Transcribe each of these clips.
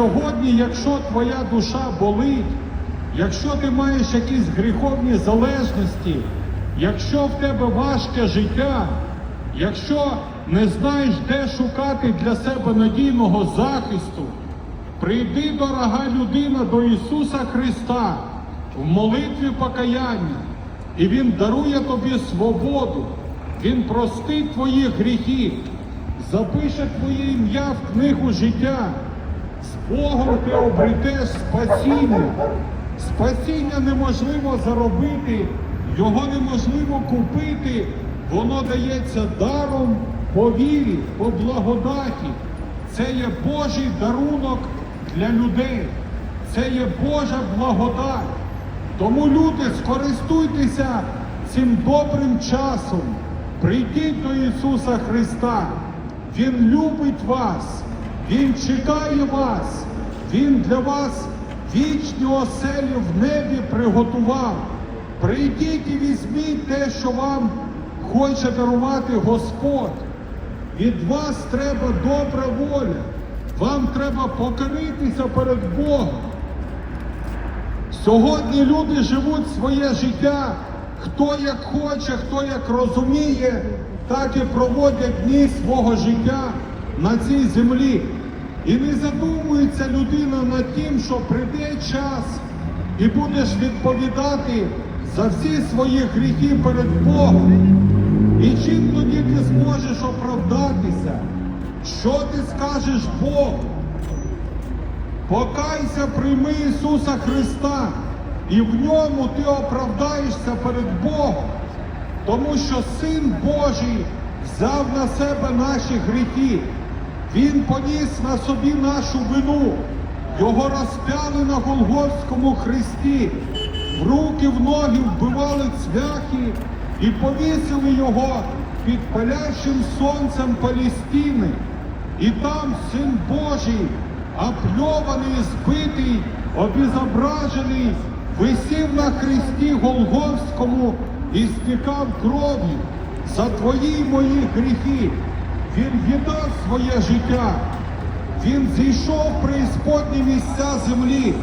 Сьогодні, якщо твоя душа болить, якщо ти маєш якісь гріховні залежності, якщо в тебе важке життя, якщо не знаєш, де шукати для себе надійного захисту, прийди, дорога людина, до Ісуса Христа в молитві покаяння, і Він дарує тобі свободу, Він простить твої гріхи, запише твоє ім'я в книгу життя. З Богом ти обретеш спасіння. Спасіння неможливо заробити, його неможливо купити. Воно дається даром по вірі, по благодаті. Це є Божий дарунок для людей. Це є Божа благодать. Тому люди, скористуйтеся цим добрим часом. Прийдіть до Ісуса Христа. Він любить вас. Він чекає вас, Він для вас вічні оселі в небі приготував. Прийдіть і візьміть те, що вам хоче дарувати Господь. Від вас треба добра воля. Вам треба покоритися перед Богом. Сьогодні люди живуть своє життя, хто як хоче, хто як розуміє, так і проводять дні свого життя на цій землі. І не задумується людина над тим, що прийде час і будеш відповідати за всі свої гріхи перед Богом. І чим тоді ти зможеш оправдатися? Що ти скажеш Богу? Покайся, прийми Ісуса Христа, і в ньому ти оправдаєшся перед Богом, тому що Син Божий взяв на себе наші гріхи. Він поніс на собі нашу вину, його розпяли на Голгофському хресті, в руки, в ноги вбивали цвяхи і повісили його під палящим сонцем Палістини. І там Син Божий, опльований, збитий, обізображений, висів на хресті Голгофському і стікав кров'ю за твої мої гріхи. Він віддав своє життя. Він зійшов преісподні місця землі,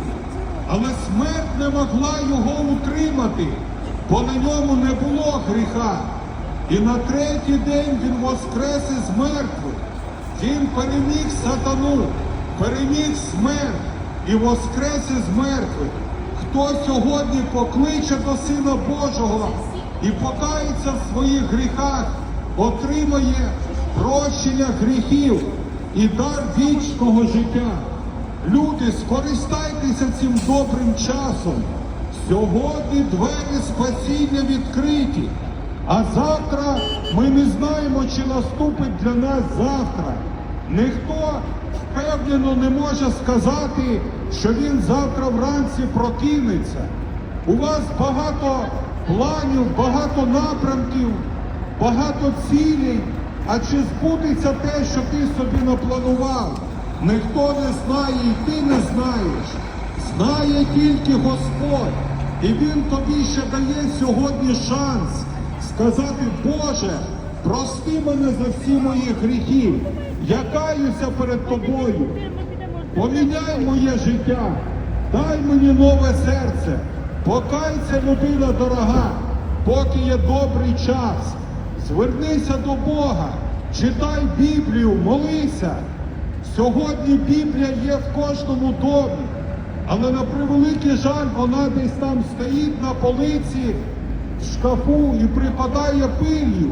але смерть не могла його утримати, бо на ньому не було гріха. І на третій день він воскрес із мертвих. Він переміг сатану, переміг смерть і воскрес із мертвих. Хто сьогодні покличе до Сина Божого і покається в своїх гріхах, отримає прощення гріхів і дар вічного життя. Люди, скористайтеся цим добрим часом. Сьогодні двері спасіння відкриті. А завтра ми не знаємо, чи наступить для нас завтра. Ніхто впевнено не може сказати, що він завтра вранці прокинеться. У вас багато планів, багато напрямків, багато цілей. А чи збудеться те, що ти собі напланував? Ніхто не знає і ти не знаєш. Знає тільки Господь. І Він тобі ще дає сьогодні шанс сказати, Боже, прости мене за всі мої гріхи. Я каюся перед тобою. Поміняй моє життя, дай мені нове серце. Покайся, людина дорога, поки є добрий час. Звернися до Бога, читай Біблію, молися. Сьогодні Біблія є в кожному домі, але на превеликий жаль, вона десь там стоїть на полиці в шкафу і припадає пилью.